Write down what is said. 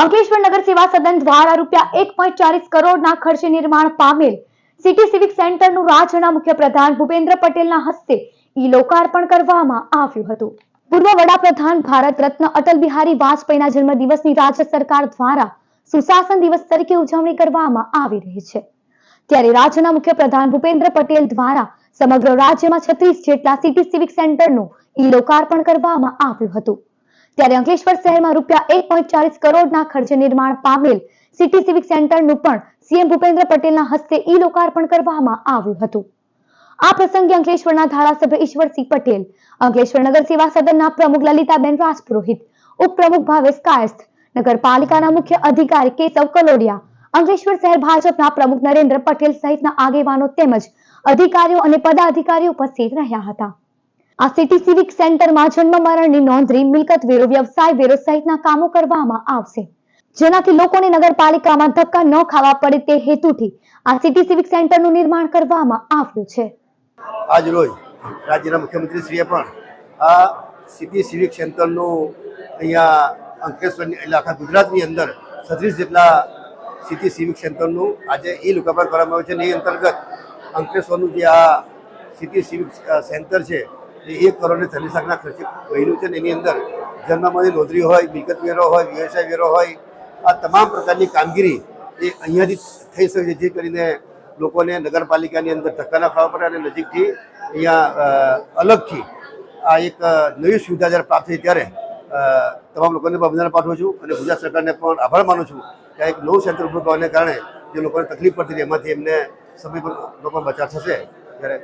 અંકલેશ્વર નગર સેવા સદન દ્વારા રૂપિયા એક પોઈન્ટ ચાલીસ કરોડના ખર્ચે નિર્માણ પામેલ. સિટી સિવિક સેન્ટરનું રાજ્યના મુખ્ય પ્રધાન ભૂપેન્દ્ર પટેલના હસ્તે ઈ લોકાર્પણ કરવામાં આવ્યું હતું. પૂર્વ વડાપ્રધાન ભારત રત્ન અટલ બિહારી વાજપેયીના જન્મદિવસની રાજ્ય સરકાર દ્વારા સુશાસન દિવસ તરીકે ઉજવણી કરવામાં આવી રહી છે. ત્યારે રાજ્યના મુખ્ય પ્રધાન ભૂપેન્દ્ર પટેલ દ્વારા સમગ્ર રાજ્યમાં છત્રીસ જેટલા સિટી સિવિક સેન્ટરનું ઈ લોકાર્પણ કરવામાં આવ્યું હતું. ત્યારે અંકલેશ્વર શહેરમાં રૂપિયા એક પોઈન્ટ ચાલીસ કરોડના ખર્ચે નિર્માણ પામેલ સિટી સિવિક સેન્ટરનું પણ સીએમ ભૂપેન્દ્ર પટેલના હસ્તે ઈ લોકાર્પણ કરવામાં આવ્યું હતું. આ પ્રસંગે અંકલેશ્વરના ધારાસભ્ય ઈશ્વરસિંહ પટેલ, અંકલેશ્વર નગર સેવા સદનના પ્રમુખ લલિતાબેન રાજપુરોહિત ઉપપ્રમુખ ભાવેશ કાયસ્થ, નગરપાલિકાના મુખ્ય અધિકારી કેશવ કલોડિયા, અંકલેશ્વર શહેર ભાજપના પ્રમુખ નરેન્દ્ર પટેલ સહિતના આગેવાનો તેમજ અધિકારીઓ અને પદાધિકારીઓ ઉપસ્થિત રહ્યા હતા. આ સિટી સિવિક સેન્ટરમાં જન્મ મરણની નોંધણી મિલકત વેરો, વ્યવસાય વેરો સહિતના કામો કરવામાં આવશે. જેનાથી લોકોને નગરપાલિકામાં ધક્કા ન ખાવા પડે તે હેતુથી આ સિટી સિવિક સેન્ટરનું નિર્માણ કરવામાં આવ્યું છે. આજ રોજ રાજ્યના મુખ્યમંત્રી શ્રીએ પણ આ સિટી સિવિક સેન્ટરનું અહીંયા અંકલેશ્વરની, એટલે આખા ગુજરાતની અંદર છત્રીસ જેટલા સિટી સિવિક સેન્ટરનું આજે એ લોકાર્પણ કરવામાં આવ્યું છે. અને એ અંતર્ગત અંકલેશ્વરનું જે આ સિટી સિવિક સેન્ટર છે એક કરોડ ને ચાલીસ લાખના ખર્ચે બન્યું છે ને એની અંદર જન્મમાંથી નોંધણી હોય, મિલકત વેરો હોય, વ્યવસાય વેરો હોય, આ તમામ પ્રકારની કામગીરી એ અહીંયાથી થઈ શકે છે, જે કરીને લોકોને નગરપાલિકાની અંદર ધક્કા ના ખાવા પડે અને નજીકથી અહીંયા અલગથી આ એક નવી સુવિધા જ્યારે પ્રાપ્ત થઈ ત્યારે તમામ લોકોને પણ અભિનંદન પાઠવું છું અને ગુજરાત સરકારને પણ આભાર માનું છું કે એક નવું સેન્ટર ઊભું કરવાને કારણે જે લોકોને તકલીફ પડતી હતી, એમાંથી એમને સમય પર લોકો બચાવ થશે. ત્યારે